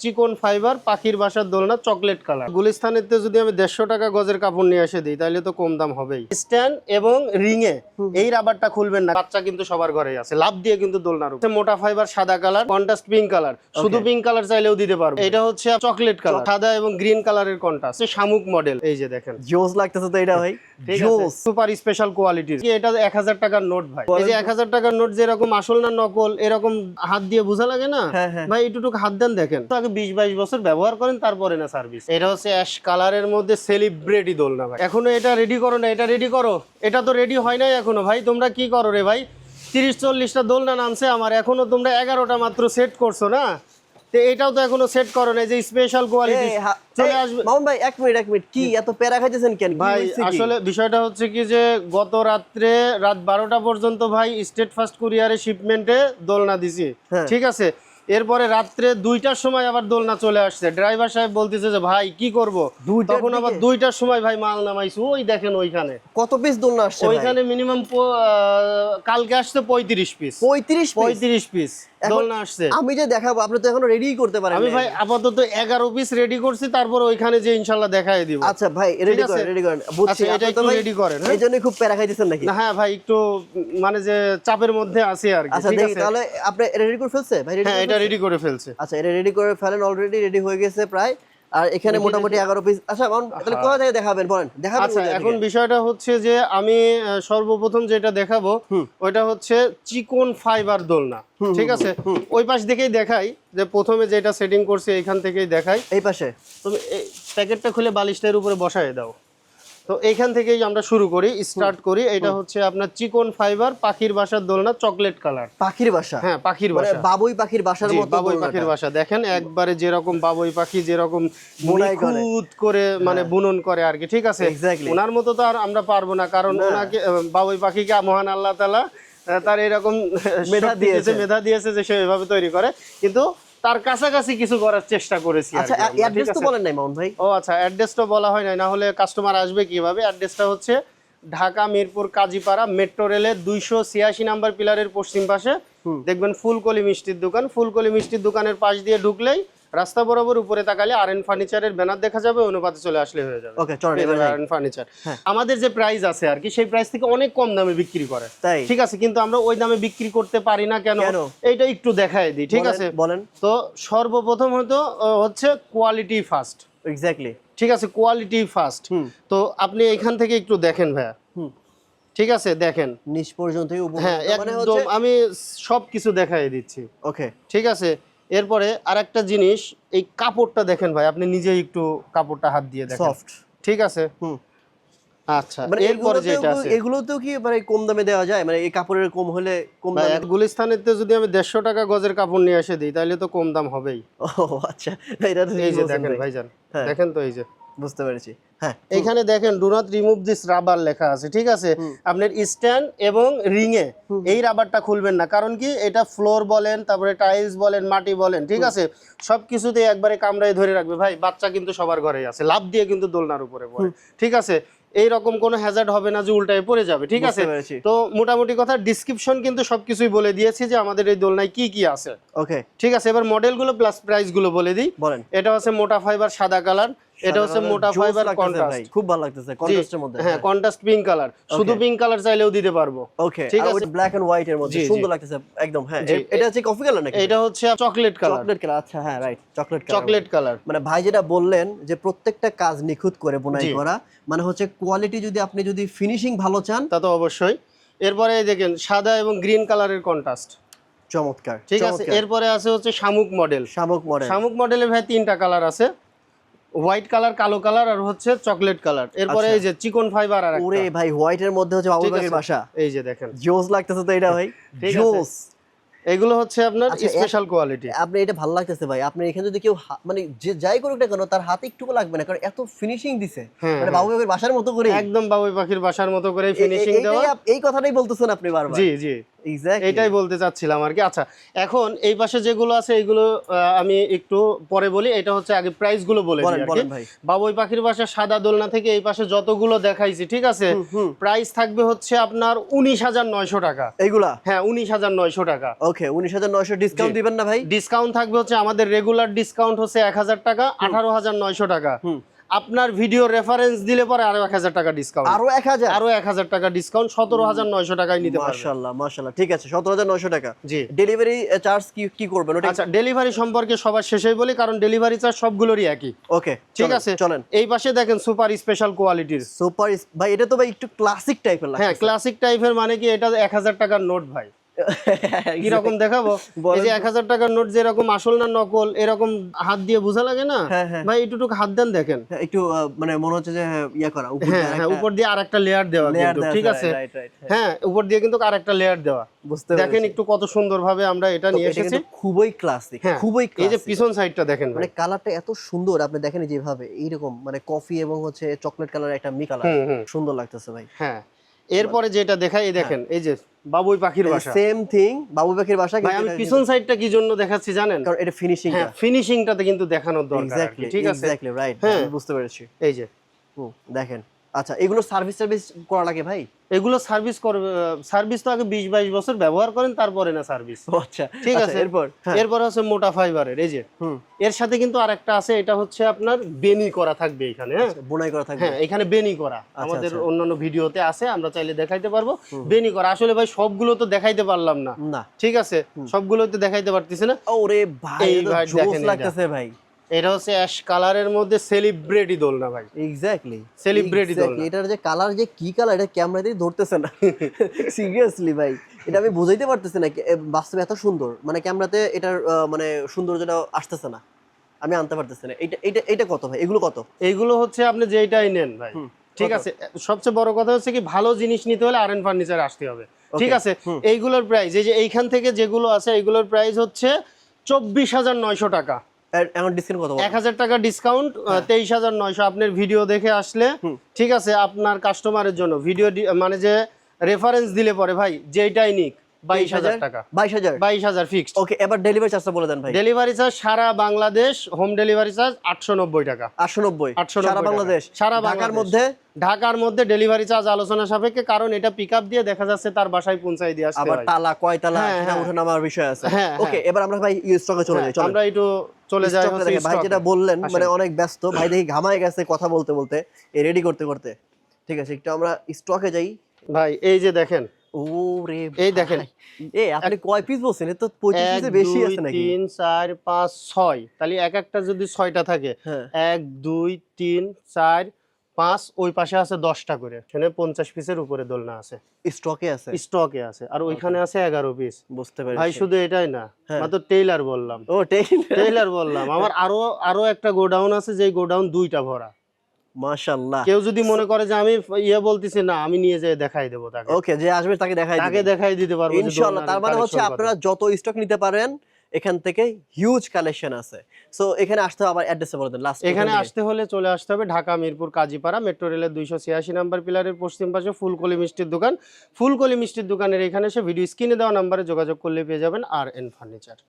চিকন ফাইবার পাখির বাসার দোলনা চকলেট কালার। গুলিস্তানেতে যদি আমি দেড়শো টাকা গজের কাপড় নিয়ে এসে দিই তাহলে তো কম দাম হবেই। স্ট্যান্ড এবং রিং এ এই রাবারটা খুলবেন না। বাচ্চা কিন্তু সবার ঘরেই আছে। লাভ দিয়ে কিন্তু দোলনার। মোটা ফাইবার সাদা কালার কন্ট্রাস্ট পিঙ্ক কালার। শুধু পিঙ্ক কালার চাইলেও দিতে পারব। এটা হচ্ছে চকলেট কালার। সাদা এবং গ্রিন কালারের কন্ট্রাস্ট। শামুক মডেল। এই যে দেখেন। জোস লাগতেছে তো এটা ভাই। সুপার স্পেশাল কোয়ালিটির এটা এক হাজার টাকার নোট ভাই। এই যে এক হাজার টাকার নোট যেরকম আসল না নকল এরকম হাত দিয়ে বোঝা লাগে না? হ্যাঁ, হ্যাঁ। ভাই একটু হাত দেন দেখেন। তো বিশ বাইশ বছর ব্যবহার করেন তারপরে না সার্ভিস এটা হচ্ছে অ্যাশ কালারের মধ্যে সেলিব্রিটি দোলনা ভাই। এখনও এটা রেডি করো না এটা রেডি করো। এটা তো রেডি হয় নাই এখনও ভাই তোমরা কি করো রে ভাই? তিরিশ চল্লিশটা দোলনা নামছে আমার এখনও তোমরা এগারোটা মাত্র সেট করছ না? তো এটাও তো এখনও সেট করো না যে স্পেশাল কোয়ালিটি চলে আসবে। মামুন ভাই এক মিনিট এক মিনিট। কি এত প্যারা খাইতেছেন কেন? ভাই আসলে বিষয়টা হচ্ছে কি যে গত রাত্রে রাত বারোটা পর্যন্ত ভাই স্টেট ফার্স্ট কুরিয়ারে শিপমেন্টে দোলনা দিছি। হ্যাঁ। ঠিক আছে? এরপরে রাত্রে দুইটার সময় আবার দোলনা চলে আসছে। ড্রাইভার সাহেব বলতেছে যে ভাই কি করব? তখন আবার দুইটার সময় ভাই মাল নামাইছি। ওই দেখেন ওইখানে। কত পিস দোলনা আসছে ওইখানে মিনিমাম কালকে আসছে পঁয়ত্রিশ পিস পঁয়ত্রিশ পঁয়ত্রিশ পিস দোলনা আসছে। আমি যে দেখাবো আপনি তো এখনও রেডি করতে পারেন আমি ভাই আপাতত এগারো পিস রেডি করছি তারপর ওইখানে যে ইনশাল্লাহ দেখাই দিব। আচ্ছা ভাই রেডি? করেন রেডি করেন। বুঝছি আচ্ছা, এটা একটু রেডি করেন, হ্যাঁ? এই জন্য খুব প্যারা খাইতেছেন নাকি? না হ্যাঁ ভাই একটু মানে যে চাপের মধ্যে আছে আর কি আচ্ছা ঠিক দেখি আছে? তাহলে আপনি রেডি করে ফেলছে? ভাই রেডি হ্যাঁ এটা রেডি করে ফেলছে। আচ্ছা এটা রেডি করে ফেলেন অলরেডি রেডি হয়ে গেছে প্রায়। আর এখানে মোটামুটি এগারো পিস আচ্ছা তাহলে কোথা থেকে দেখাবেন? বলেন দেখাবেন আচ্ছা এখন বিষয়টা হচ্ছে যে আমি সর্বপ্রথম যেটা দেখাবো ওইটা হচ্ছে চিকন ফাইবার দোলনা ঠিক আছে? ওই পাশ থেকেই দেখাই যে প্রথমে যেটা সেটিং করছি এইখান থেকেই দেখাই। এই পাশে? তুমি এই প্যাকেটটা খুলে বালিশটার উপরে বসায় দাও। তো এইখান থেকেই আমরা শুরু করি স্টার্ট করি। এটা হচ্ছে আপনার চিকন ফাইবার পাখির বাসার দোলনা চকলেট কালার পাখির বাসা? হ্যাঁ পাখির মানে বাসা। বাবুই পাখির বাসার মতো বাবুই পাখির বাসা। দেখেন একবারে যেরকম বাবুই পাখি যেরকম। হ্যাঁ। নিখুঁত করে মানে বুনন করে আর কি ঠিক আছে? ওনার মতো তো আর আমরা পারব না কারণ ওনাকে বাবুই পাখিকে মহান আল্লাহ তালা তার এরকম মেধা দিয়েছে। মেধা দিয়েছে যে সে এভাবে তৈরি করে। কিন্তু তার কাছাকাছি কিছু করার চেষ্টা করেছি আচ্ছা অ্যাড্রেস তো বলেন নাই মামুন ভাই। ও আচ্ছা অ্যাড্রেস তো বলা হয় নাই না হলে কাস্টমার আসবে কীভাবে? অ্যাড্রেসটা হচ্ছে ঢাকা মিরপুর কাজীপাড়া মেট্রো রেলের দুইশো ছিয়াশি নাম্বার পিলারের পশ্চিম পাশে। দেখবেন ফুলকলি মিষ্টির দোকান। ফুলকলি মিষ্টির দোকানের পাশ দিয়ে ঢুকলেই রাস্তা বরাবর উপরে তাকালে আর এন ফার্নিচারের ব্যানার দেখা যাবে অনুপাতে চলে আসলে হয়ে যাবে। ওকে যাই। আর এন ফার্নিচার আমাদের যে প্রাইস আছে আর কি সেই প্রাইস থেকে অনেক কম দামে বিক্রি করে। তাই? ঠিক আছে কিন্তু আমরা ওই দামে বিক্রি করতে পারি না কেন? এইটা একটু দেখায় দিই ঠিক আছে? বলেন। তো সর্বপ্রথম হয়তো হচ্ছে কোয়ালিটি ফার্স্ট এক্স্যাক্টলি ঠিক আছে কোয়ালিটি ফার্স্ট তো আপনি এখান থেকে একটু দেখেন ভাইয়া। ঠিক আছে দেখেন। নিচ পর্যন্ত হ্যাঁ মানে একদম হচ্ছে আমি সব কিছু দেখাই দিচ্ছি। ওকে ঠিক আছে এরপরে আরেকটা জিনিস এই কাপড়টা দেখেন ভাই আপনি নিজেই একটু কাপড়টা হাত দিয়ে দেখেন। সফট ঠিক আছে? হুম। আচ্ছা মানে এরপরে যেটা আছে। এগুলোতেও কি মানে কম দামে দেওয়া যায়? মানে এই কাপড়ের কম হলে কম দামে গুলিস্তানেতে যদি আমি দেড়শো টাকা গজের কাপড় নিয়ে এসে দিই তাহলে তো কম দাম হবেই। ও আচ্ছা। এটা এই যে দেখেন। ভাইজান হ্যাঁ। দেখেন তো এই যে। বুঝতে পেরেছি। হ্যাঁ এখানে দেখেন do not remove this rubber লেখা আছে ঠিক আছে? আপনার স্ট্যান্ড এবং রিং এ এই রাবারটা খুলবেন না কারণ কি? এটা ফ্লোর বলেন তারপরে টাইলস বলেন মাটি বলেন ঠিক আছে? সব কিছুতে একবারে কামড়ায় ধরে রাখবে। ভাই বাচ্চা কিন্তু সবার ঘরেই আছে লাভ দিয়ে কিন্তু দোলনার উপরে পড়ে ঠিক আছে? এই রকম কোনো হ্যাজার্ড হবে না যে উল্টায় পড়ে যাবে ঠিক আছে? তো মোটামুটি কথা ডিসক্রিপশন কিন্তু সবকিছুই বলে দিয়েছি যে আমাদের এই দোলনায় কি কি আছে। ওকে ঠিক আছে এবার মডেলগুলো প্লাস প্রাইসগুলো বলে দিই। বলেন। এটা হচ্ছে মোটা ফাইবার সাদা কালার এটা হচ্ছে মোটা ফাইবার কন্ট্রাস্ট খুব ভালো লাগতেছে কন্ট্রাস্টের মধ্যে হ্যাঁ কন্ট্রাস্ট পিঙ্ক কালার শুধু পিঙ্ক কালার চাইলেও দিতে পারব। ওকে ঠিক আছে। ব্ল্যাক এন্ড হোয়াইট এর মধ্যে। সুন্দর লাগতেছে একদম হ্যাঁ। এটা হচ্ছে কফি কালার নাকি? এটা হচ্ছে চকলেট কালার চকলেট কালার আচ্ছা হ্যাঁ right chocolate colour chocolate colour মানে ভাই যেটা বললেন যে প্রত্যেকটা কাজ নিখুঁত করে বোনাই করা মানে হচ্ছে কোয়ালিটি যদি আপনি যদি ফিনিশিং ভালো চান। তা তো অবশ্যই। এরপরে দেখেন সাদা এবং গ্রিন কালারের কন্ট্রাস্ট চমৎকার ঠিক আছে? এরপরে আছে হচ্ছে শামুক মডেল শামুক মডেল শামুক মডেলে ভাই তিনটা কালার আছে। হোয়াইট কালার কালো কালার আর হচ্ছে চকলেট কালার। এরপরে আচ্ছা। এই যে চিকন ফাইবার আর ওরে ভাই হোয়াইট এর মধ্যে হচ্ছে ঠিক বাবুবাগের বাসা। এই যে দেখেন। জোস লাগতেছে তো এটা ভাই। জোস। এগুলো হচ্ছে আপনার আচ্ছা, স্পেশাল কোয়ালিটি আপনি এটা ভালো লাগতেছে ভাই। আপনি এখানে যদি কেউ মানে যে যাই করুক না কেন তার হাতে একটুকু লাগবে না কারণ এত ফিনিশিং দিছে। হ্যাঁ, মানে হ্যাঁ। বাবুবাগের বাসার মতো করে একদম বাবুই পাখির বাসার মতো করে ফিনিশিং দেওয়া। এই কথাটাই বলতেছেন আপনি বারবার। জি জি। এটাই বলতে চাচ্ছিলাম আর কি। আচ্ছা এখন এই পাশে যেগুলো আছে এগুলো আমি একটু পরে বলি। এটা হচ্ছে আগে প্রাইসগুলো বলে ভাই। বাবুই পাখির বাসা সাদা দোলনা থেকে এই পাশে যতগুলো দেখাইছি ঠিক আছে? প্রাইস থাকবে হচ্ছে আপনার উনিশ হাজার নয়শো টাকা। এইগুলা? হ্যাঁ উনিশ হাজার নয়শো টাকা। ওকে উনিশ হাজার নয়শো ডিসকাউন্ট দিবেন না ভাই? ডিসকাউন্ট থাকবে হচ্ছে আমাদের রেগুলার ডিসকাউন্ট হচ্ছে এক হাজার টাকা আঠারো হাজার নয়শো টাকা। আপনার ভিডিও রেফারেন্স দিলে পরে আরও এক হাজার টাকা ডিসকাউন্ট আরও এক হাজার? আরও এক হাজার টাকা ডিসকাউন্ট সতেরো হাজার নয়শো টাকায় নিতে মাশাল্লাহ মাশাল্লাহ ঠিক আছে সতেরো হাজার নয়শো টাকা। জি। ডেলিভারি চার্জ কি কি করবেন? ওটা আচ্ছা ডেলিভারি সম্পর্কে সবার শেষেই বলি কারণ ডেলিভারি চার্জ সবগুলোরই একই। ওকে ঠিক আছে? চলেন। এই পাশে দেখেন সুপার স্পেশাল কোয়ালিটির সুপার ভাই এটা তো ভাই একটু ক্লাসিক টাইপের হ্যাঁ ক্লাসিক টাইপের মানে কি এটা এক হাজার টাকার নোট ভাই। কীরকম দেখাবো? এই যে এক হাজার টাকার নোট যেরকম আসল না নকল এরকম হাত দিয়ে বোঝা লাগে না? হ্যাঁ, হ্যাঁ। ভাই একটুটুকু হাত দেন দেখেন। হ্যাঁ, একটু মানে মনে হচ্ছে যে ইয়া করা উপর হ্যাঁ দিয়ে হ্যাঁ আরেকটা উপর দিয়ে আর একটা লেয়ার দেওয়া কিন্তু ঠিক আছে, হ্যাঁ। উপর দিয়ে কিন্তু আর একটা লেয়ার দেওয়া। বুঝতে দেখেন একটু কত সুন্দর ভাবে আমরা এটা নিয়ে এসেছি। খুবই ক্লাসিক খুবই এই যে। পিছন সাইডটা দেখেন মানে কালারটা এত সুন্দর আপনি দেখেন যেভাবে এইরকম মানে কফি এবং হচ্ছে চকলেট কালার একটা মি কালার সুন্দর লাগতেছে ভাই। হ্যাঁ। এরপরে যেটা দেখাই এই দেখেন এই যে বাবুই পাখির বাসা। সেম থিং বাবুই পাখির বাসা ভাই আমি পিছন সাইডটা কি জন্য দেখাচ্ছি জানেন? কারণ এটা ফিনিশিং হ্যাঁ ফিনিশিংটাতে কিন্তু দেখানোর দরকার ঠিক আছে? এক্স্যাক্টলি রাইট হ্যাঁ। বুঝতে পেরেছি। এই যে। ও দেখেন। আচ্ছা এগুলো সার্ভিস সার্ভিস করা লাগে ভাই? এগুলো সার্ভিস করবে সার্ভিস তো আগে বিশ বাইশ বছর ব্যবহার করেন তারপরে না সার্ভিস আচ্ছা ঠিক আচ্ছা, আছে? এরপর? হ্যাঁ, এরপর হচ্ছে মোটা ফাইবারের এই যে। এর সাথে কিন্তু আরেকটা আছে এটা হচ্ছে আপনার বেনি করা থাকবে এখানে হ্যাঁ? বোনাই করা থাকবে। হ্যাঁ এখানে বেনি করা। আমাদের আচ্ছা। অন্যান্য ভিডিওতে আছে আমরা চাইলে দেখাইতে পারব। বেনি করা আসলে ভাই সবগুলো তো দেখাইতে পারলাম না। না। ঠিক আছে? সবগুলো তো দেখাইতে পারতেছি না। ওরে ভাই ভাই জোস দেখেন লাগতেছে ভাই। এটা হচ্ছে অ্যাশ কালারের মধ্যে সেলিব্রিটি দোলনা ভাই। এক্স্যাক্টলি Celebrity দোলনা। এটার যে কালার যে কি কালার এটা ক্যামেরাতেই ধরতেছে না। সিরিয়াসলি ভাই এটা আমি বুঝাইতে পারতেছি না বাস্তবে এত সুন্দর। মানে ক্যামেরাতে এটার মানে সৌন্দর্যটা আসতেছে না। আমি আনতে পারতেছি না। এটা এটা এটা কত ভাই? এগুলো কত? এইগুলো হচ্ছে আপনি যেটাই নেন ভাই। ঠিক আছে সবচেয়ে বড় কথা হচ্ছে কি ভালো জিনিস নিতে হলে আর এন ফার্নিচার আসতে হবে। ঠিক আছে এইগুলোর প্রাইস এই যে এইখান থেকে যেগুলো আছে এইগুলোর প্রাইস হচ্ছে চব্বিশ হাজার নয়শো টাকা। এখন ডিসকাউন্ট কত এক হাজার টাকা ডিসকাউন্ট তেইশ হাজার নয়শো। আপনার ভিডিও দেখে আসলে ঠিক আছে আপনার কাস্টমারের জন্য ভিডিও মানে যে রেফারেন্স দিলে পরে ভাই যেটাই নিক। বাইশ হাজার টাকা। বাইশ হাজার? বাইশ হাজার ফিক্সড ওকে এবার ডেলিভারি চার্জটা বলে দেন ভাই। ডেলিভারি চার্জ সারা বাংলাদেশ হোম ডেলিভারি চার্জ আটশো নব্বই টাকা। আটশো নব্বই। 890 সারা টাকা। বাংলাদেশ? সারা ঢাকার মধ্যে? ঢাকার মধ্যে ডেলিভারি চার্জ আলোচনা সাপেক্ষে কারণ এটা পিক আপ দিয়ে দেখা যাচ্ছে তার বাসায় পৌঁছাই দিয়ে আসতে আবার তালা কয় তালা হ্যাঁ, হ্যাঁ। উঠে নামার বিষয় আছে। হ্যাঁ, ওকে এবার আমরা ভাই স্টকে চলে যাই আমরা একটু চলে যাই ভাই যেটা বললেন মানে অনেক ব্যস্ত ভাই দেখি ঘামায় গেছে কথা বলতে বলতে রেডি করতে করতে। ঠিক আছে একটু আমরা স্টকে যাই। ভাই এই যে দেখেন ও এই দেখেন। এ আপনি কয় পিস বলছেন? তো পঁচিশ এক পিসের বেশি আছে নাকি? তিন চার পাঁচ ছয়। তাহলে এক একটা যদি ছয়টা থাকে হ্যাঁ। পাঁচ ওই পাশে আছে দশটা করে। এখানে পঞ্চাশ পিসের উপরে দোলনা আছে। স্টকে আছে? স্টকে আছে। আর ওইখানে আছে এগারো পিস বুঝতে ভাই শুধু এটাই না হ্যাঁ। মাত্র টেইলার বললাম। ও টেইলার বললাম। আমার আরও আরও একটা গোডাউন আছে যে গোডাউন দুইটা ভরা। মাশাআল্লাহ। কেউ যদি মনে করে যে আমি ইয়ে বলতেছি না আমি নিয়ে যেয়ে দেখাই দেবো তাকে। ওকে যে আসবে তাকে দেখাই তাকে দেখাই দিতে পারব ইনশাআল্লাহ তার মানে হচ্ছে আপনারা যত স্টক নিতে পারেন এখান থেকে হিউজ কালেকশন আছে। সো এখানে আসতে হবে আবার অ্যাড্রেসে বলে দেন লাস্ট এখানে আসতে হলে চলে আসতে হবে ঢাকা মিরপুর কাজীপাড়া মেট্রো রেলের দুইশো ছিয়াশি নাম্বার পিলারের পশ্চিম পাশে ফুলকলি মিষ্টির দোকান। ফুলকলি মিষ্টির দোকানের এখানে এসে ভিডিও স্ক্রিনে দেওয়া নাম্বারে যোগাযোগ করলে পেয়ে যাবেন আর এন ফার্নিচার